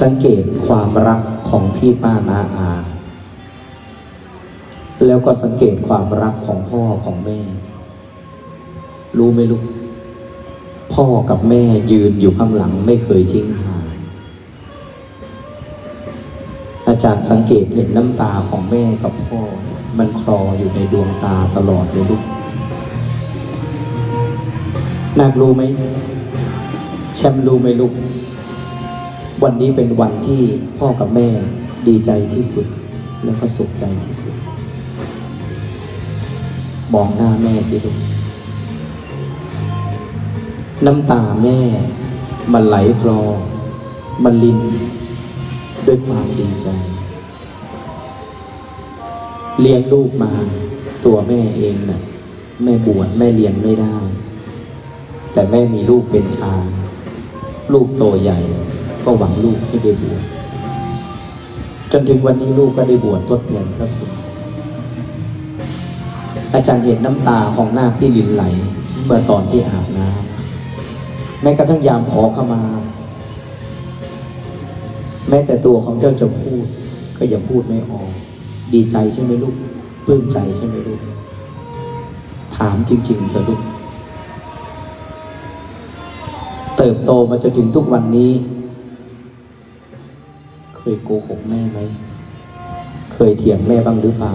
สังเกตความรักของพี่ป้านาอา แล้วก็สังเกตความรักของพ่อของแม่ รู้ไหมลูก พ่อกับแม่ยืนอยู่ข้างหลังไม่เคยทิ้งห่างอาจารย์สังเกตเห็นน้ำตาของแม่กับพ่อ มันคลออยู่ในดวงตาตลอดเลยลูกนาครู้ไหมแชมรู้ไหมลูก วันนี้เป็นวันที่พ่อกับแม่ดีใจที่สุด แล้วก็สุขใจที่สุด มองหน้าแม่สิลูกน้ำตาแม่ มันไหลคลอมันลินด้วยความดีใจ เลี้ยงลูกมา ตัวแม่เองนะ่ะ แม่บวชแม่เรียนไม่ได้ แต่แม่มีลูกเป็นชายลูกโตใหญ่ ก็หวังลูกให้ได้บวชจนถึงวันนี้ลูกก็ได้บวชทดแทนพระคุณอาจารย์เห็นน้ำตาของนาคที่ลินไหลเมื่อตอนที่อาบน้ำแม้กระทั่งยามขอขมา แม้แต่ตัวของเจ้าจะพูด ก็ยังพูดไม่ออก ดีใจใช่ไหมลูกปลื้มใจใช่ไหมลูก ถามจริงๆเถอะลูก เติบโตมาจนถึงทุกวันนี้ เคยโกหกแม่ไหม เคยเถียงแม่บ้างหรือเปล่า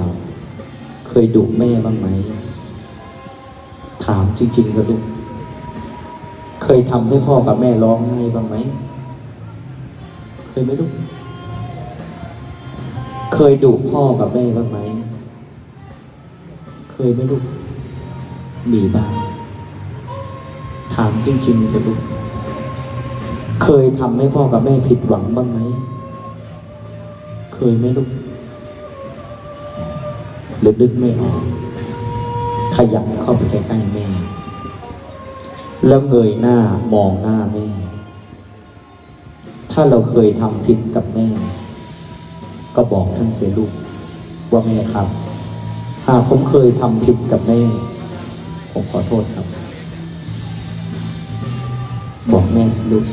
เคยดุแม่บ้างไหม ถามจริงๆเถอะลูก เคยทำให้พ่อกับแม่ร้องไห้บ้างไหม เคยไหมลูก เคยดุพ่อกับแม่บ้างไหม เคยไหมลูก มีบ้าง ถามจริงๆเถอะลูก เคยทำให้พ่อกับแม่ผิดหวังบ้างไหม เคยไหมลูกหรือนึกไม่ออก ขยับเข้าไปใกล้ๆแม่ แล้วเงยหน้ามองหน้าแม่ ถ้าเราเคยทำผิดกับแม่ ก็บอกท่านเสียลูก ว่าแม่ครับ หากผมเคยทำผิดกับแม่ ผมขอโทษครับ บอกแม่สิลูก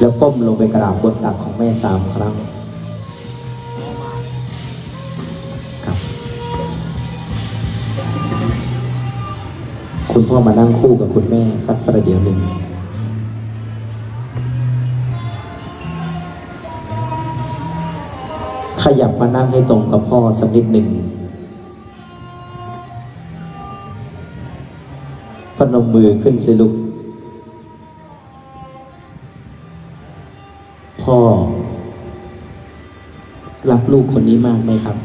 แล้วก้มลงไปกราบบนตักของแม่สามครั้ง พ่อมานั่งคู่กับคุณแม่สักประเดี๋ยวหนึ่งขยับมานั่งให้ตรงกับพ่อสักนิดหนึ่งพนมมือขึ้นสิลูกพ่อ รักลูกคนนี้มากไหมครับ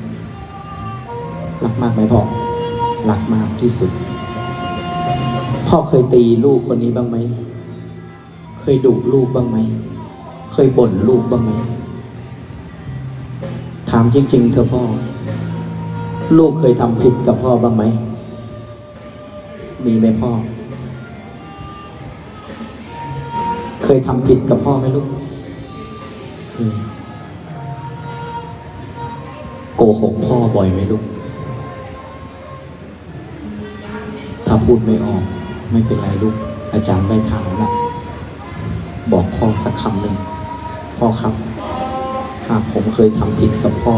รักมากไหมพ่อ รักมากที่สุด พ่อเคยตีลูกคนนี้บ้างไหม เคยดุลูกบ้างไหม เคยบ่นลูกบ้างไหม ถามจริง ๆเถอพ่อ ลูกเคยทำผิดกับพ่อบ้างไหม มีไหมพ่อ เคยทำผิดกับพ่อไหมลูก เคย โกหกพ่อบ่อยไหมลูก ถ้าพูดไม่ออก ไม่เป็นไรลูก อาจารย์ไม่ถามละบอกพ่อสักคำหนึ่งพ่อครับ หากผมเคยทำผิดกับพ่อ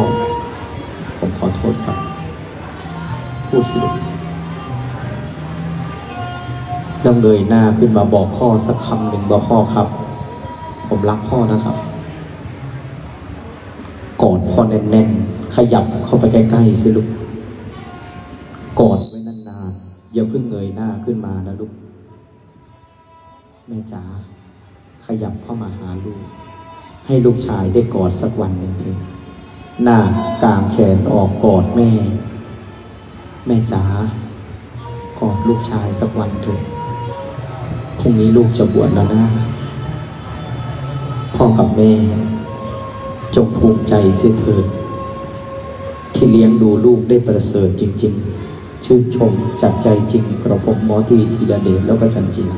ผมขอโทษครับ พูดสิลูกแล้วเงยหน้าขึ้นมาบอกพ่อสักคำหนึ่งบอกพ่อครับ ผมรักพ่อนะครับกอดพ่อแน่นๆ ขยับเข้าไปใกล้ๆสิลูก อย่าเพิ่งเงยหน้าขึ้นมานะลูก แม่จ๋าขยับเข้ามาหาลูก ให้ลูกชายได้กอดสักวันหนึ่งเถอะหน้ากางแขนออกกอดแม่ แม่จ๋ากอดลูกชายสักวันเถอะพรุ่งนี้ลูกจะบวชแล้วนะ พ่อกับแม่ จงภูมิใจเสียเถิดที่เลี้ยงดูลูกได้ประเสริฐจริง ๆ ชื่นชมจากใจจริงกระผมหมอทีธีระเดชแล้วก็จันจิน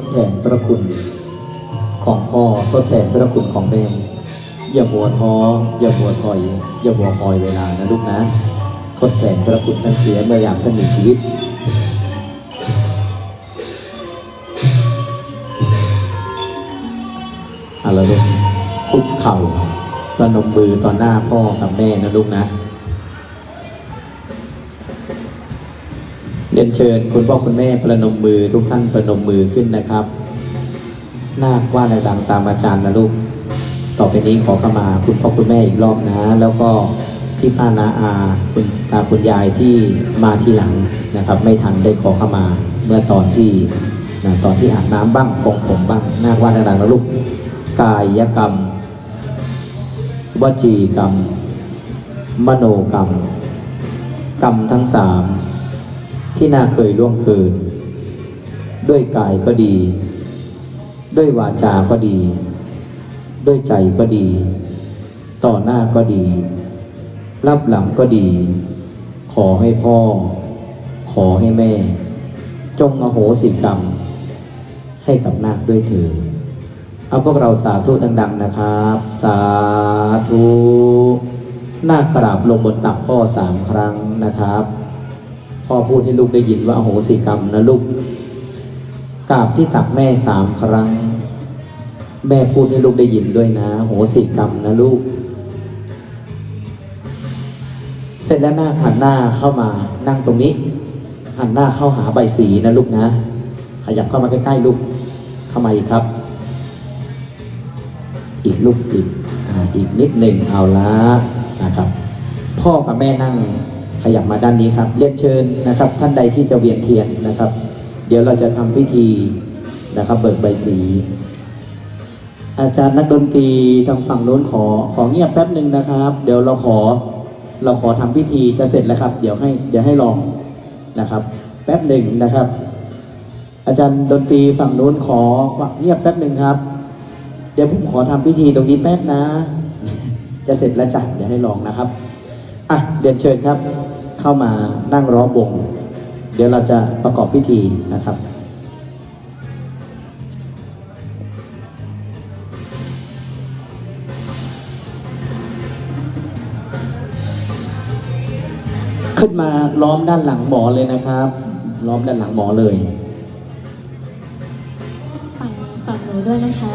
ดแทนพระคุณ ของพ่อทดแทนพระคุณของแม่ อย่าบัวท้ออย่าบัวถอย อย่าบัวคอยเวลานะลูกนะทดแทนพระคุณท่านเสียเมื่อยามท่านมีชีวิตเอาละลูกคุกเข่าประนมมือต่อหน้าพ่อกับแม่นะลูกนะ เชิญคุณพ่อคุณแม่ประนมมือทุกท่านประนมมือขึ้นนะครับนาคว่าดังตามอาจารย์นะลูก ต่อไปนี้ขอขมาคุณพ่อคุณแม่อีกรอบนะ แล้วก็พี่ป้านาอาคุณตาคุณยายที่มาทีหลังนะครับ ไม่ทันได้ขอขมาเมื่อตอนที่นะตอนที่อาบน้ำบ้างปรงผมบ้างนาคว่าดังนะลูก กายกรรมวจีกรรม มโนกรรม กรรมทั้งสาม ที่น่าเคยล่วงเกิน ด้วยกายก็ดี ด้วยวาจาก็ดี ด้วยใจก็ดี ต่อหน้าก็ดี รับหลังก็ดี ขอให้พ่อ ขอให้แม่ จงอโหสิกรรม ให้กับนาคด้วยเถิดเอาพวกเราสาธุดัง ๆ นะครับ สาธุนาคกราบลงบนตักพ่อสามครั้งนะครับ พ่อพูดให้ลูกได้ยินว่าโหสิกรรมนะลูกกราบที่ตักแม่สามครั้ง แม่พูดให้ลูกได้ยินด้วยนะ โหสิกรรมนะลูก เสร็จแล้วหน้าหันหน้าเข้ามานั่งตรงนี้ หันหน้าเข้าหาใบสีนะลูกนะ ขยับเข้ามาใกล้ๆลูกเข้ามาอีกครับ อีกลูกอีกออีกนิดหนึ่งเอาละนะครับ พ่อกับแม่นั่ง ขยับมาด้านนี้ครับเรียนเชิญนะครับ ท่านใดที่จะเวียนเทียนนะครับ เดี๋ยวเราจะทำพิธีนะครับ เบิกใบสี อาจารย์นักดนตรีทางฝั่งโน้นขอขอเงียบแป๊บหนึ่งนะครับ เดี๋ยวเราขอเราขอทำพิธีจะเสร็จแล้วครับ เดี๋ยวให้เดี๋ยวให้ลองนะครับ แป๊บหนึ่งนะครับ อาจารย์ดนตรีฝั่งโน้นขอเงียบแป๊บหนึ่งครับ เดี๋ยวผมขอทำพิธีตรงนี้แป๊บนะ จะเสร็จแล้วจ้ะเดี๋ยวให้ลองนะครับอะเรียนเชิญครับ เข้ามานั่งร้อมวง เดี๋ยวเราจะประกอบพิธีนะครับขึ้นมาล้อมด้านหลังหมอเลยนะครับ ล้อมด้านหลังหมอเลยฝั่งฝั่งหนูด้วยนะคะ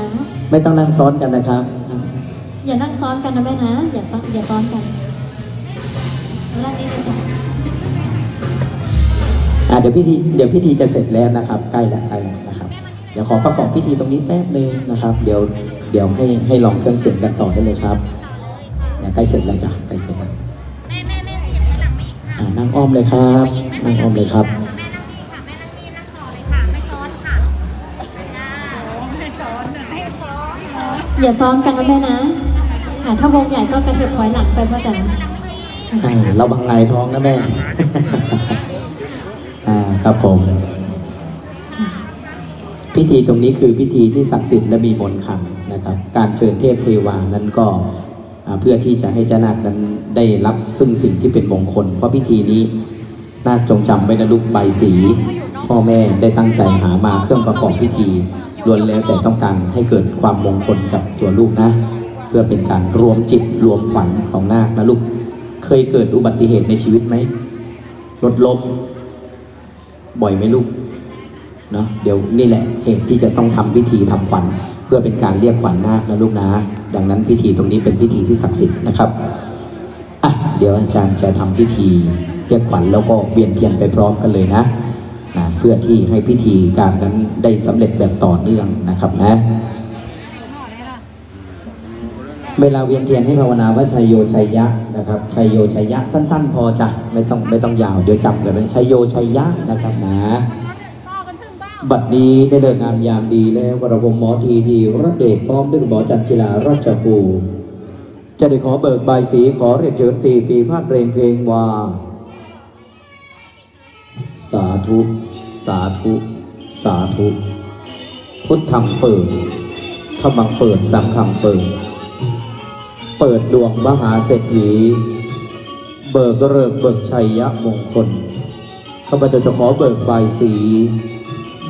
ไม่ต้องนั่งซ้อนกันนะครับ อย่านั่งซ้อนกันนะแม่นะ อย่าซ้อนอย่าซ้อนกันเวลานี้เลยจ้ะ อ่าเดี๋ยวพิธีเดี๋ยวพิธีจะเสร็จแล้วนะครับใกล้แล้วใกล้แล้วนะครับเดี๋ยวขอประกอบพิธีตรงนี้แป๊บนึงนะครับ เดี๋ยวเดี๋ยวให้ให้ลองเครื่องเสียงกันต่อได้เลยครับเดี๋ยวใกล้เสร็จแล้วจ้ะใกล้เสร็จแล้วแม่แม่แม่ขยับไปหลังมาอีกค่ะอ่านั่งอ้อมเลยครับนั่งอ้อมเลยครับ แม่นั่งนี่ค่ะแม่นั่งนี่นั่งต่อเลยค่ะไม่ซ้อนค่ะจ้าไม่ซ้อนไม่ซ้อนอย่าซ้อนกันนะแม่นะอะถ้าวงใหญ่ก็กระเถิบถอยหลังไปพ่อจ๋าอ่าระวังไงายท้องนะแม่อ่า ครับผม พิธีตรงนี้คือพิธีที่ศักดิ์สิทธิ์และมีมนต์ขลังนะครับ การเชิญเทพเทวานั้นก็เพื่อที่จะให้เจ้านาคนั้นได้รับซึ่งสิ่งที่เป็นมงคล เพราะพิธีนี้นาคจงจำไว้นะลูกใบสี พ่อแม่ได้ตั้งใจหามาเครื่องประกอบพิธีล้วนแล้วแต่ต้องการให้เกิดความมงคลกับตัวลูกนะ เพื่อเป็นการรวมจิตรวมขวัญของนาคนะลูก เคยเกิดอุบัติเหตุในชีวิตไหมรถล้ม บ่อยไหมลูกเนาะเดี๋ยวนี่แหละเหตุที่จะต้องทำพิธีทำขวัญเพื่อเป็นการเรียกขวัญนาคนะลูกนะ ดังนั้นพิธีตรงนี้เป็นพิธีที่ศักดิ์สิทธิ์นะครับอะเดี๋ยวอาจารย์จะทำพิธีเรียกขวัญแล้วก็เวียนเทียนไปพร้อมกันเลยนะนะเพื่อที่ให้พิธีการนั้นได้สำเร็จแบบต่อเนื่องนะครับนะ เวลาเวียนเทียนให้ภาวนาว่าชัยโยชัยยะนะครับชัยโยชัยยะสั้น ๆ พอจ้ะไม่ต้องไม่ต้องยาวเดี๋ยวจำกันเป็นชัยโยชัยยะนะครับน้าบัดนี้ได้เดินงามยามดีแล้วกระผมหมอทีทีรัตเดชพร้อมด้วยหมอจันจิลาราชภูจะได้ขอเบิกใบสีขอเรียนเชิญตีปีพาดเพลงเพลงว่า สาธุ สาธุ สาธุ พุทธังเปิดธรรมังเปิดสังฆังเปิด เปิดดวงมหาเศรษฐี เบิกเริกเบิกชัยยะมงคลข้าพเจ้าจะขอเบิกบายสี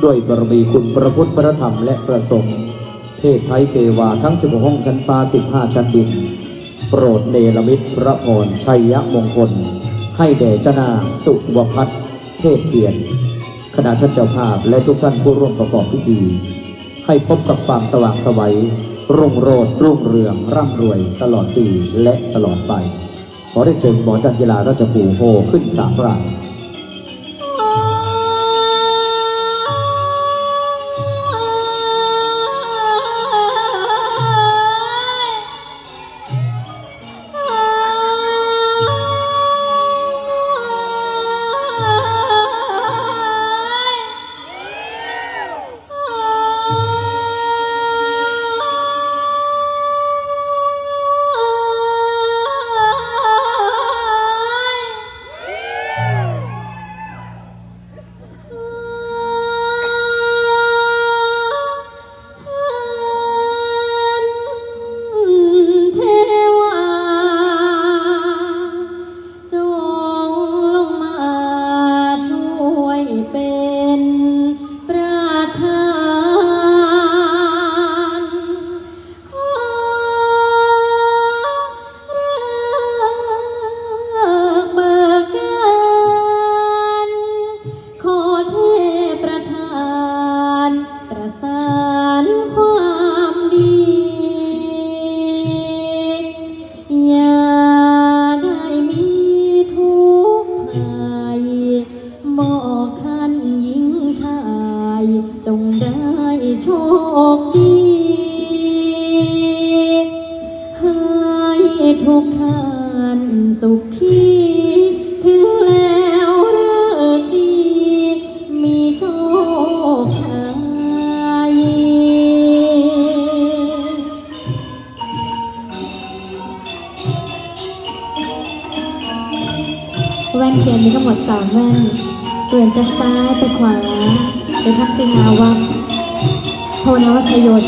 ด้วยบารมีคุณพระพุทธพระธรรมและพระสงฆ์เทพไทยเทวาทั้งสิบห้องชั้นฟ้าสิบห้าชั้นดิน โปรดเนรมิตรพระพรชัยยะมงคล ให้แด่เจ้านาสุวพัฒน์เทพเทียนคณะท่านเจ้าภาพและทุกท่านผู้ร่วมประกอบพิธี ให้พบกับความสว่างไสวัย รุ่งโรจน์รุ่งเรืองร่ำรวยตลอดปีและตลอดไป ขอได้เชิญหมอจันจิลาราชภูโฮขึ้นสามราง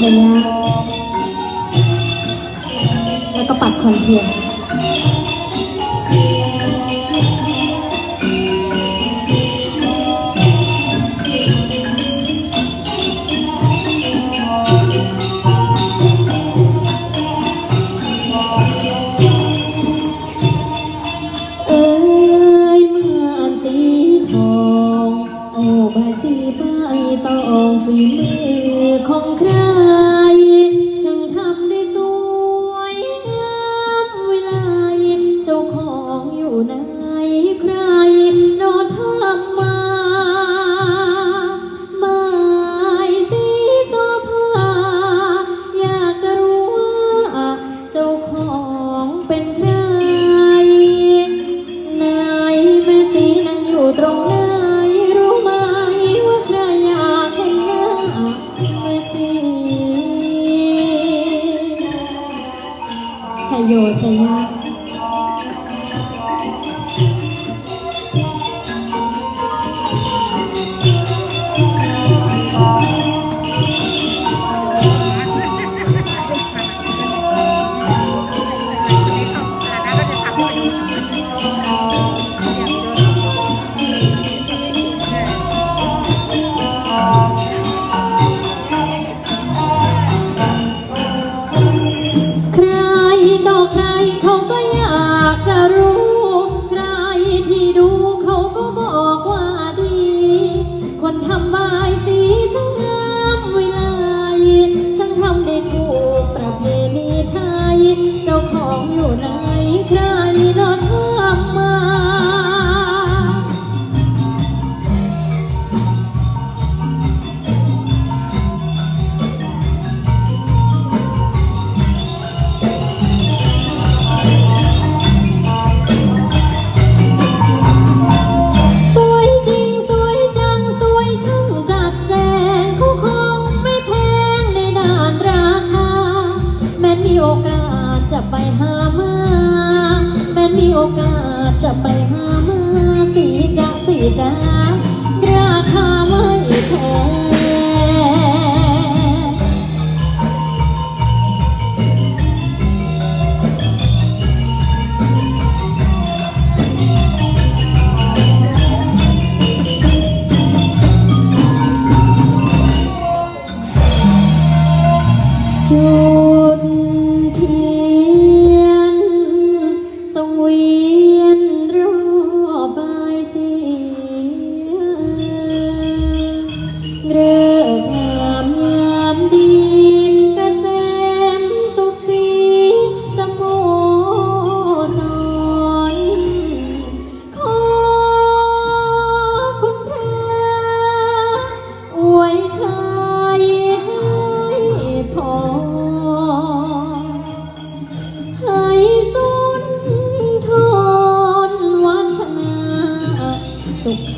ชนะ แล้วก็ปัดความเทียน Dừa 样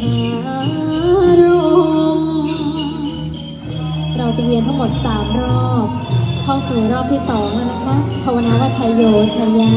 ารมณ์เราจะเวียนทั้งหมด 3 รอบ เข้าสู่รอบที่ 2 แล้วนะคะภาวนาว่าชัยโยชัยยะ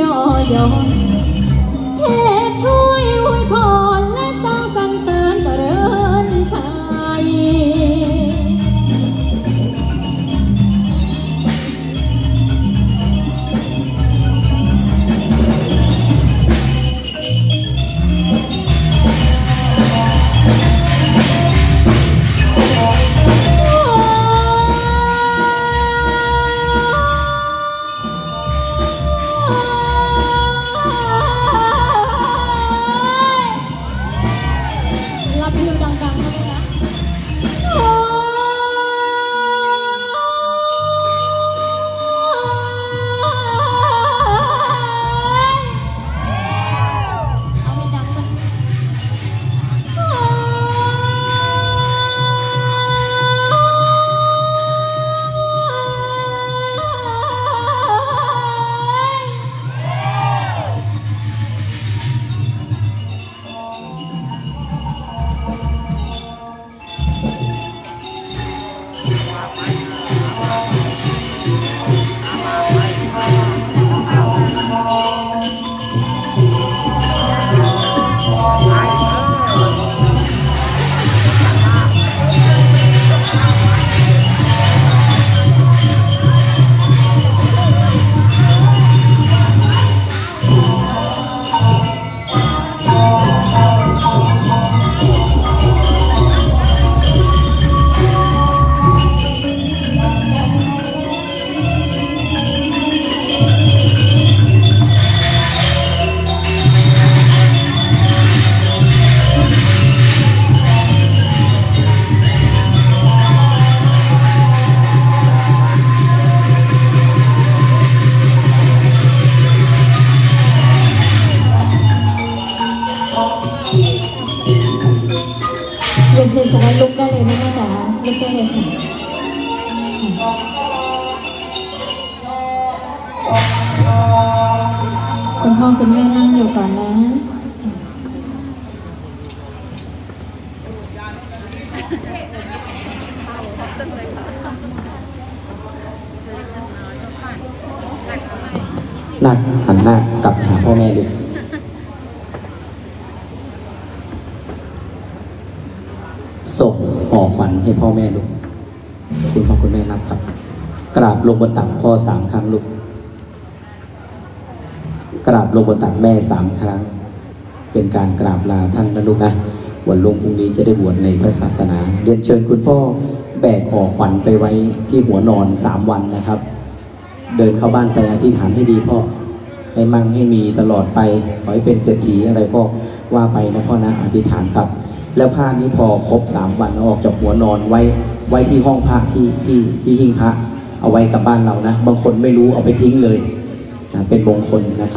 ย่อยอนเท นาหันหน้ากลับหาพ่อแม่ดูส่งห่อขวัญให้พ่อแม่ดูคุณพ่อคุณแม่รับครับ กราบลงบนตักพ่อสามครั้งลูกกราบลงบนตักแม่สามครั้ง เป็นการกราบลาท่านนะลูกนะวันลงพรุ่งนี้จะได้บวชในพระศาสนา เรียนเชิญคุณพ่อแบกห่อขวัญไปไว้ที่หัวนอนสามวันนะครับ เดินเข้าบ้านไปอธิษฐานให้ดีพ่อให้มั่งให้มีตลอดไป ขอให้เป็นเศรษฐีอะไรก็ว่าไปนะพ่อนะอธิษฐานครับ แล้วผ้านี้พอครบสามวันอออกจากหัวนอนไว้ไว้ที่ห้องพระที่ที่ที่หิ้งพระเอาไว้กับบ้านเรานะ บางคนไม่รู้เอาไปทิ้งเลยนะเป็นมงคลนะครับ